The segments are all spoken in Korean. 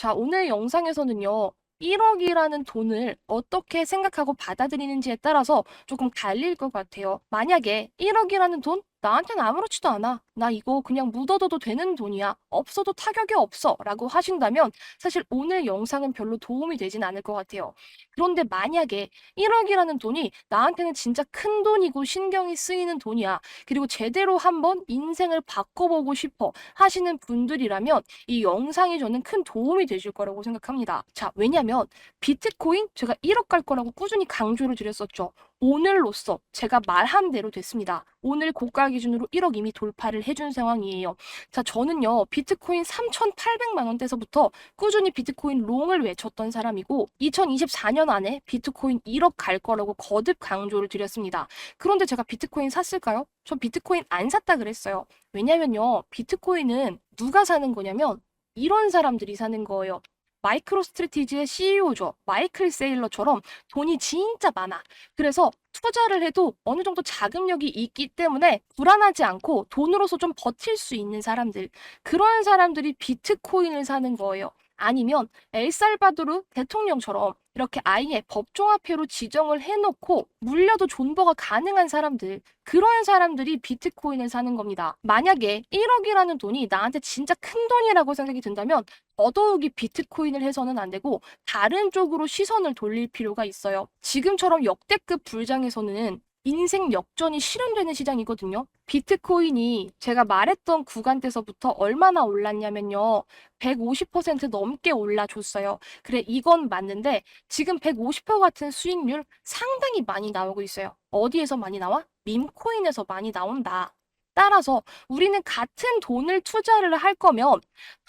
자, 오늘 영상에서는요. 1억이라는 돈을 어떻게 생각하고 받아들이는지에 따라서 조금 갈릴 것 같아요. 만약에 1억이라는 돈 나한테는 아무렇지도 않아. 나 이거 그냥 묻어둬도 되는 돈이야. 없어도 타격이 없어. 라고 하신다면 사실 오늘 영상은 별로 도움이 되진 않을 것 같아요. 그런데 만약에 1억이라는 돈이 나한테는 진짜 큰 돈이고 신경이 쓰이는 돈이야. 그리고 제대로 한번 인생을 바꿔보고 싶어 하시는 분들이라면 이 영상이 저는 큰 도움이 되실 거라고 생각합니다. 자, 왜냐면 비트코인 제가 1억 갈 거라고 꾸준히 강조를 드렸었죠. 오늘로써 제가 말한 대로 됐습니다. 오늘 고가 기준으로 1억 이미 돌파를 해준 상황이에요. 자, 저는요, 비트코인 3,800만 원대서부터 꾸준히 비트코인 롱을 외쳤던 사람이고, 2024년 안에 비트코인 1억 갈 거라고 거듭 강조를 드렸습니다. 그런데 제가 비트코인 샀을까요? 저 비트코인 안 샀다 그랬어요. 왜냐면요, 비트코인은 누가 사는 거냐면, 이런 사람들이 사는 거예요. 마이크로 스트레티지의 CEO죠. 마이클 세일러처럼 돈이 진짜 많아. 그래서 투자를 해도 어느 정도 자금력이 있기 때문에 불안하지 않고 돈으로서 좀 버틸 수 있는 사람들. 그런 사람들이 비트코인을 사는 거예요. 아니면 엘살바도르 대통령처럼 이렇게 아예 법종화폐로 지정을 해놓고 물려도 존버가 가능한 사람들, 그런 사람들이 비트코인을 사는 겁니다. 만약에 1억이라는 돈이 나한테 진짜 큰 돈이라고 생각이 든다면 더더욱이 비트코인을 해서는 안 되고 다른 쪽으로 시선을 돌릴 필요가 있어요. 지금처럼 역대급 불장에서는 인생 역전이 실현되는 시장이거든요. 비트코인이 제가 말했던 구간대서부터 얼마나 올랐냐면요. 150% 넘게 올라줬어요. 그래, 이건 맞는데 지금 150% 같은 수익률 상당히 많이 나오고 있어요. 어디에서 많이 나와? 밈코인에서 많이 나온다. 따라서 우리는 같은 돈을 투자를 할 거면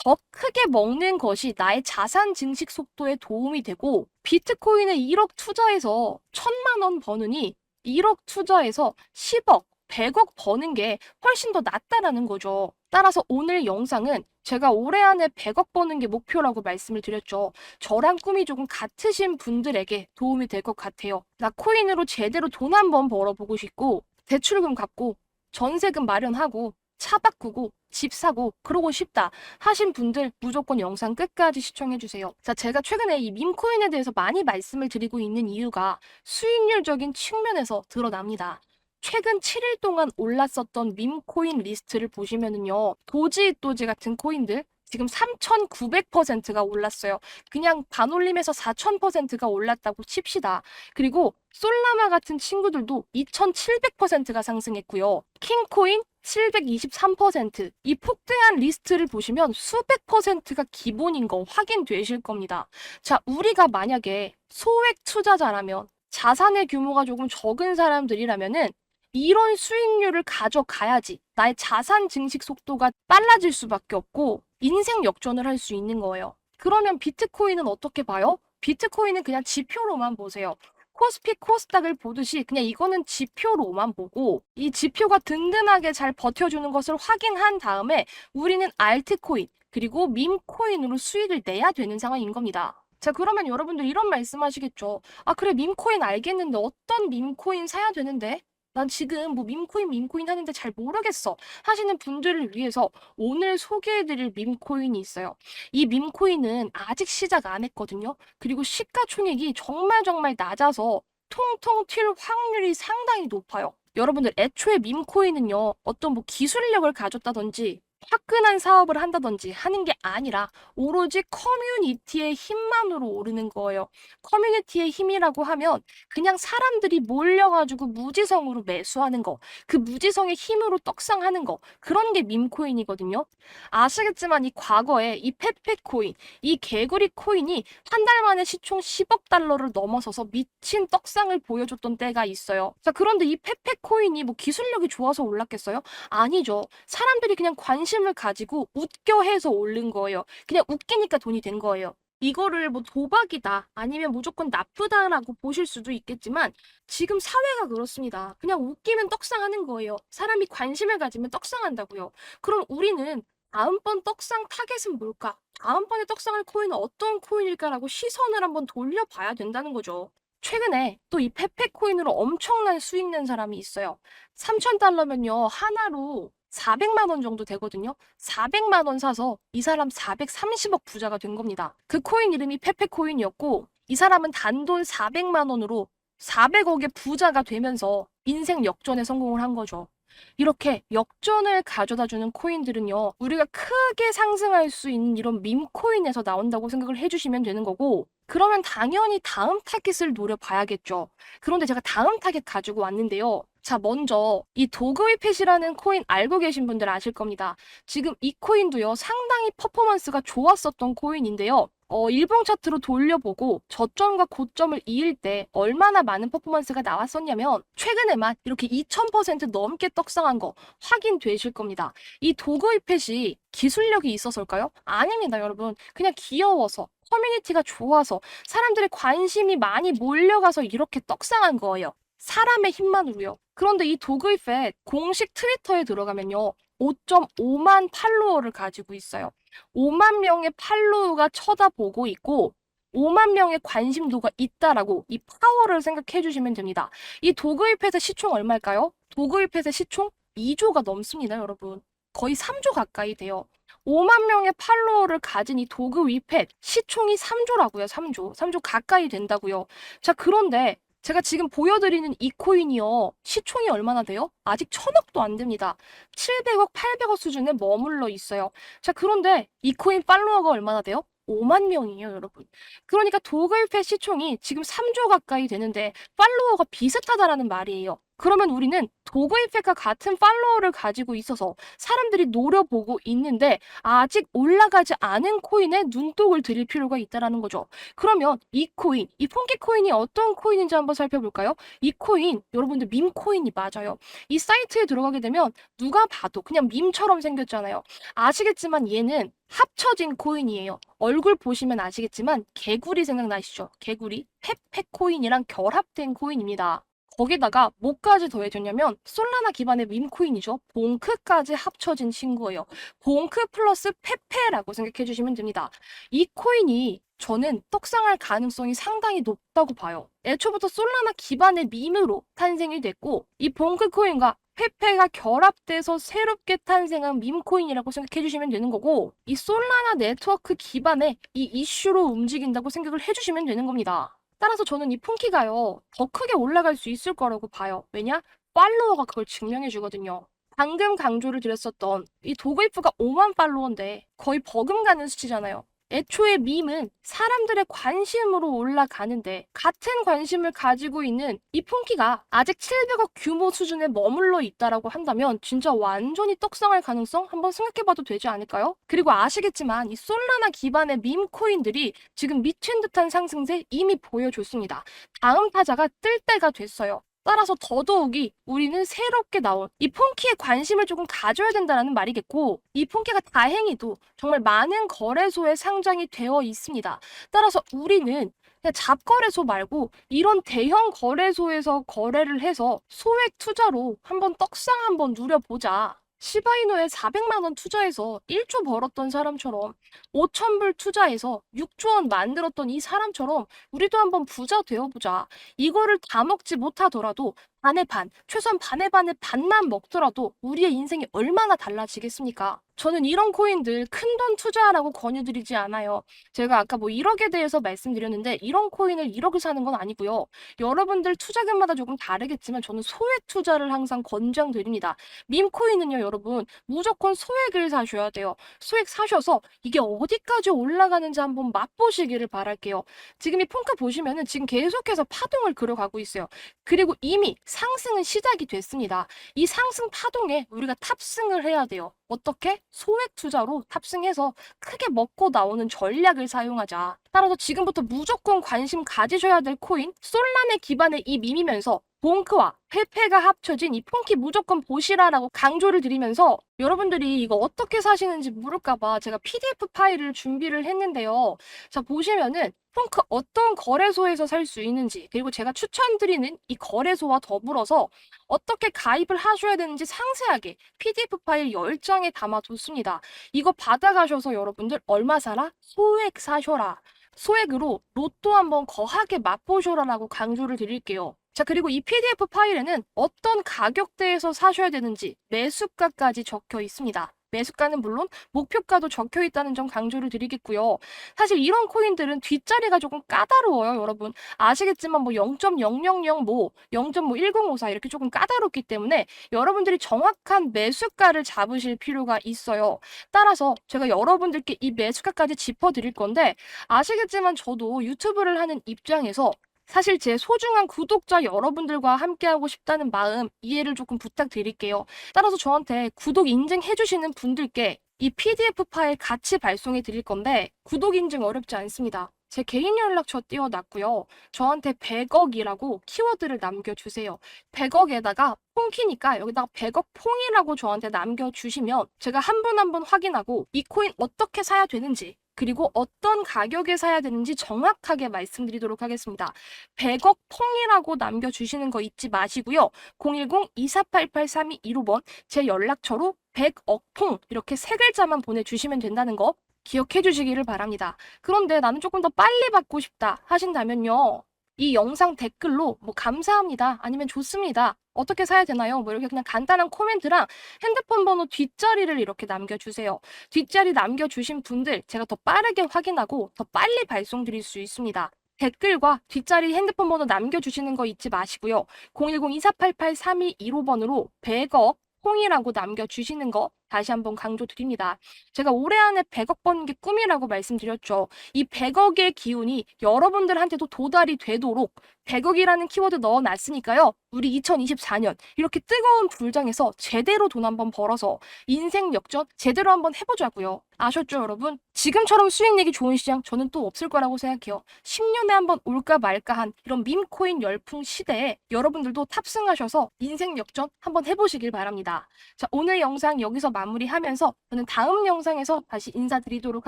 더 크게 먹는 것이 나의 자산 증식 속도에 도움이 되고 비트코인에 1억 투자해서 천만 원 버느니 1억 투자해서 10억, 100억 버는 게 훨씬 더 낫다라는 거죠. 따라서 오늘 영상은 제가 올해 안에 100억 버는 게 목표라고 말씀을 드렸죠. 저랑 꿈이 조금 같으신 분들에게 도움이 될 것 같아요. 나 코인으로 제대로 돈 한번 벌어보고 싶고, 대출금 갚고, 전세금 마련하고, 차 바꾸고, 집 사고, 그러고 싶다 하신 분들 무조건 영상 끝까지 시청해주세요. 자, 제가 최근에 이 밈코인에 대해서 많이 말씀을 드리고 있는 이유가 수익률적인 측면에서 드러납니다. 최근 7일 동안 올랐었던 밈코인 리스트를 보시면은요, 도지도지 같은 코인들, 지금 3,900%가 올랐어요. 그냥 반올림에서 4,000%가 올랐다고 칩시다. 그리고 솔라마 같은 친구들도 2,700%가 상승했고요. 킹코인 723%. 이 폭등한 리스트를 보시면 수백 퍼센트가 기본인 거 확인되실 겁니다. 자, 우리가 만약에 소액 투자자라면 자산의 규모가 조금 적은 사람들이라면은 이런 수익률을 가져가야지 나의 자산 증식 속도가 빨라질 수밖에 없고 인생 역전을 할 수 있는 거예요. 그러면 비트코인은 어떻게 봐요? 비트코인은 그냥 지표로만 보세요. 코스피 코스닥을 보듯이 그냥 이거는 지표로만 보고 이 지표가 든든하게 잘 버텨주는 것을 확인한 다음에 우리는 알트코인 그리고 밈코인으로 수익을 내야 되는 상황인 겁니다. 자, 그러면 여러분들 이런 말씀 하시겠죠. 아, 그래, 밈코인 알겠는데 어떤 밈코인 사야 되는데? 난 지금 뭐 밈코인 밈코인 하는데 잘 모르겠어 하시는 분들을 위해서 오늘 소개해드릴 밈코인이 있어요. 이 밈코인은 아직 시작 안 했거든요. 그리고 시가총액이 정말 정말 낮아서 통통 튈 확률이 상당히 높아요. 여러분들 애초에 밈코인은요 어떤 뭐 기술력을 가졌다든지 화끈한 사업을 한다든지 하는 게 아니라 오로지 커뮤니티의 힘만으로 오르는 거예요. 커뮤니티의 힘이라고 하면 그냥 사람들이 몰려가지고 무지성으로 매수하는 거, 그 무지성의 힘으로 떡상하는 거, 그런 게 밈코인이거든요. 아시겠지만 이 과거에 이 페페코인, 이 개구리 코인이 한 달 만에 시총 10억 달러를 넘어서서 미친 떡상을 보여줬던 때가 있어요. 자, 그런데 이 페페코인이 뭐 기술력이 좋아서 올랐겠어요? 아니죠. 사람들이 그냥 관심 을 가지고 웃겨 해서 오른 거예요. 그냥 웃기니까 돈이 된 거예요. 이거를 뭐 도박이다 아니면 무조건 나쁘다라고 보실 수도 있겠지만 지금 사회가 그렇습니다. 그냥 웃기면 떡상하는 거예요. 사람이 관심을 가지면 떡상한다고요. 그럼 우리는 다음번 떡상 타겟은 뭘까? 다음번에 떡상할 코인은 어떤 코인일까라고 시선을 한번 돌려봐야 된다는 거죠. 최근에 또 이 페페코인으로 엄청난 수익 낸 사람이 있어요. 3,000달러면요, 하나로 400만 원 정도 되거든요. 400만 원 사서 이 사람 430억 부자가 된 겁니다. 그 코인 이름이 페페 코인이었고 이 사람은 단돈 400만 원으로 400억의 부자가 되면서 인생 역전에 성공을 한 거죠. 이렇게 역전을 가져다 주는 코인들은요, 우리가 크게 상승할 수 있는 이런 밈코인에서 나온다고 생각을 해주시면 되는 거고, 그러면 당연히 다음 타깃을 노려봐야겠죠. 그런데 제가 다음 타깃 가지고 왔는데요. 자, 먼저 이 도그위펫이라는 코인 알고 계신 분들 아실 겁니다. 지금 이 코인도요, 상당히 퍼포먼스가 좋았었던 코인인데요. 어, 일봉 차트로 돌려보고 저점과 고점을 이을 때 얼마나 많은 퍼포먼스가 나왔었냐면 최근에만 이렇게 2000% 넘게 떡상한 거 확인되실 겁니다. 이 도그위펫이 기술력이 있어서일까요? 아닙니다, 여러분. 그냥 귀여워서 커뮤니티가 좋아서 사람들의 관심이 많이 몰려가서 이렇게 떡상한 거예요. 사람의 힘만으로요. 그런데 이 도그이펫 공식 트위터에 들어가면요. 5.5만 팔로워를 가지고 있어요. 5만 명의 팔로우가 쳐다보고 있고 5만 명의 관심도가 있다라고 이 파워를 생각해 주시면 됩니다. 이 도그이펫의 시총 얼마일까요? 도그이펫의 시총 2조가 넘습니다, 여러분. 거의 3조 가까이 돼요. 5만 명의 팔로워를 가진 이 도그 위펫 시총이 3조라고요. 3조. 3조 가까이 된다고요. 자, 그런데 제가 지금 보여드리는 이 코인이요. 시총이 얼마나 돼요? 아직 천억도 안 됩니다. 700억, 800억 수준에 머물러 있어요. 자, 그런데 이 코인 팔로워가 얼마나 돼요? 5만 명이에요, 여러분. 그러니까 도글펫 시총이 지금 3조 가까이 되는데 팔로워가 비슷하다라는 말이에요. 그러면 우리는 도그이펙과 같은 팔로워를 가지고 있어서 사람들이 노려보고 있는데 아직 올라가지 않은 코인에 눈독을 들일 필요가 있다라는 거죠. 그러면 이 코인, 이 폰키 코인이 어떤 코인인지 한번 살펴볼까요? 이 코인, 여러분들 밈 코인이 맞아요. 이 사이트에 들어가게 되면 누가 봐도 그냥 밈처럼 생겼잖아요. 아시겠지만 얘는 합쳐진 코인이에요. 얼굴 보시면 아시겠지만 개구리 생각나시죠? 개구리, 페페 코인이랑 결합된 코인입니다. 거기다가 뭐까지 더해졌냐면 솔라나 기반의 밈코인이죠. 봉크까지 합쳐진 친구예요. 봉크 플러스 페페라고 생각해 주시면 됩니다. 이 코인이 저는 떡상할 가능성이 상당히 높다고 봐요. 애초부터 솔라나 기반의 밈으로 탄생이 됐고 이 봉크 코인과 페페가 결합돼서 새롭게 탄생한 밈코인이라고 생각해 주시면 되는 거고 이 솔라나 네트워크 기반의 이 이슈로 움직인다고 생각을 해 주시면 되는 겁니다. 따라서 저는 이 폰키가요, 더 크게 올라갈 수 있을 거라고 봐요. 왜냐? 팔로워가 그걸 증명해 주거든요. 방금 강조를 드렸었던 이 도그이프가 5만 팔로워인데 거의 버금가는 수치잖아요. 애초에 밈은 사람들의 관심으로 올라가는데 같은 관심을 가지고 있는 이 폰키가 아직 700억 규모 수준에 머물러 있다라고 한다면 진짜 완전히 떡상할 가능성 한번 생각해봐도 되지 않을까요? 그리고 아시겠지만 이 솔라나 기반의 밈 코인들이 지금 미친 듯한 상승세 이미 보여줬습니다. 다음 타자가 뜰 때가 됐어요. 따라서 더더욱이 우리는 새롭게 나온 이 폰키에 관심을 조금 가져야 된다는 말이겠고 이 폰키가 다행히도 정말 많은 거래소에 상장이 되어 있습니다. 따라서 우리는 그냥 잡거래소 말고 이런 대형 거래소에서 거래를 해서 소액 투자로 한번 떡상 한번 누려보자. 시바이노에 400만 원 투자해서 1조 벌었던 사람처럼 5천 불 투자해서 6조 원 만들었던 이 사람처럼 우리도 한번 부자 되어보자. 이거를 다 먹지 못하더라도 반의 반, 최소한 반의 반의 반만 먹더라도 우리의 인생이 얼마나 달라지겠습니까? 저는 이런 코인들 큰 돈 투자하라고 권유드리지 않아요. 제가 아까 뭐 1억에 대해서 말씀드렸는데 이런 코인을 1억을 사는 건 아니고요. 여러분들 투자금마다 조금 다르겠지만 저는 소액 투자를 항상 권장드립니다. 밈코인은요, 여러분 무조건 소액을 사셔야 돼요. 소액 사셔서 이게 어디까지 올라가는지 한번 맛보시기를 바랄게요. 지금 이 폰카 보시면은 지금 계속해서 파동을 그려가고 있어요. 그리고 이미 상승은 시작이 됐습니다. 이 상승 파동에 우리가 탑승을 해야 돼요. 어떻게? 소액 투자로 탑승해서 크게 먹고 나오는 전략을 사용하자. 따라서 지금부터 무조건 관심 가지셔야 될 코인, 솔란의 기반의 이 밈이면서 봉크와 페페가 합쳐진 이 폰키 무조건 보시라라고 강조를 드리면서 여러분들이 이거 어떻게 사시는지 물을까봐 제가 PDF 파일을 준비를 했는데요. 자, 보시면은 폰크 어떤 거래소에서 살 수 있는지 그리고 제가 추천드리는 이 거래소와 더불어서 어떻게 가입을 하셔야 되는지 상세하게 PDF 파일 10장에 담아뒀습니다. 이거 받아가셔서 여러분들 얼마 사라? 소액 사셔라. 소액으로 로또 한번 거하게 맛보셔라라고 강조를 드릴게요. 자, 그리고 이 PDF 파일에는 어떤 가격대에서 사셔야 되는지 매수가까지 적혀 있습니다. 매수가는 물론 목표가도 적혀 있다는 점 강조를 드리겠고요. 사실 이런 코인들은 뒷자리가 조금 까다로워요, 여러분. 아시겠지만 뭐 0.000 뭐 0.1054 이렇게 조금 까다롭기 때문에 여러분들이 정확한 매수가를 잡으실 필요가 있어요. 따라서 제가 여러분들께 이 매수가까지 짚어 드릴 건데 아시겠지만 저도 유튜브를 하는 입장에서 사실 제 소중한 구독자 여러분들과 함께하고 싶다는 마음 이해를 조금 부탁드릴게요. 따라서 저한테 구독 인증해주시는 분들께 이 PDF 파일 같이 발송해 드릴 건데 구독 인증 어렵지 않습니다. 제 개인 연락처 띄워놨고요. 저한테 100억이라고 키워드를 남겨주세요. 100억에다가 폰키니까 여기다가 100억 퐁이라고 저한테 남겨주시면 제가 한 분 한 분 확인하고 이 코인 어떻게 사야 되는지 그리고 어떤 가격에 사야 되는지 정확하게 말씀드리도록 하겠습니다. 100억 퐁이라고 남겨주시는 거 잊지 마시고요. 010-2488-3215번 제 연락처로 100억 퐁 이렇게 세 글자만 보내주시면 된다는 거 기억해 주시기를 바랍니다. 그런데 나는 조금 더 빨리 받고 싶다 하신다면요. 이 영상 댓글로 뭐 감사합니다 아니면 좋습니다 어떻게 사야 되나요? 뭐 이렇게 그냥 간단한 코멘트랑 핸드폰 번호 뒷자리를 이렇게 남겨주세요. 뒷자리 남겨주신 분들 제가 더 빠르게 확인하고 더 빨리 발송 드릴 수 있습니다. 댓글과 뒷자리 핸드폰 번호 남겨주시는 거 잊지 마시고요. 010-2488-3215번으로 100억 콩이라고 남겨주시는 거 다시 한번 강조드립니다. 제가 올해 안에 100억 버는 게 꿈이라고 말씀드렸죠. 이 100억의 기운이 여러분들한테도 도달이 되도록 100억이라는 키워드 넣어놨으니까요. 우리 2024년 이렇게 뜨거운 불장에서 제대로 돈 한번 벌어서 인생 역전 제대로 한번 해보자고요. 아셨죠, 여러분? 지금처럼 수익 내기 좋은 시장 저는 또 없을 거라고 생각해요. 10년에 한번 올까 말까 한 이런 밈코인 열풍 시대에 여러분들도 탑승하셔서 인생 역전 한번 해보시길 바랍니다. 자, 오늘 영상 여기서 마무리하면서 저는 다음 영상에서 다시 인사드리도록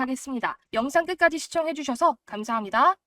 하겠습니다. 영상 끝까지 시청해주셔서 감사합니다.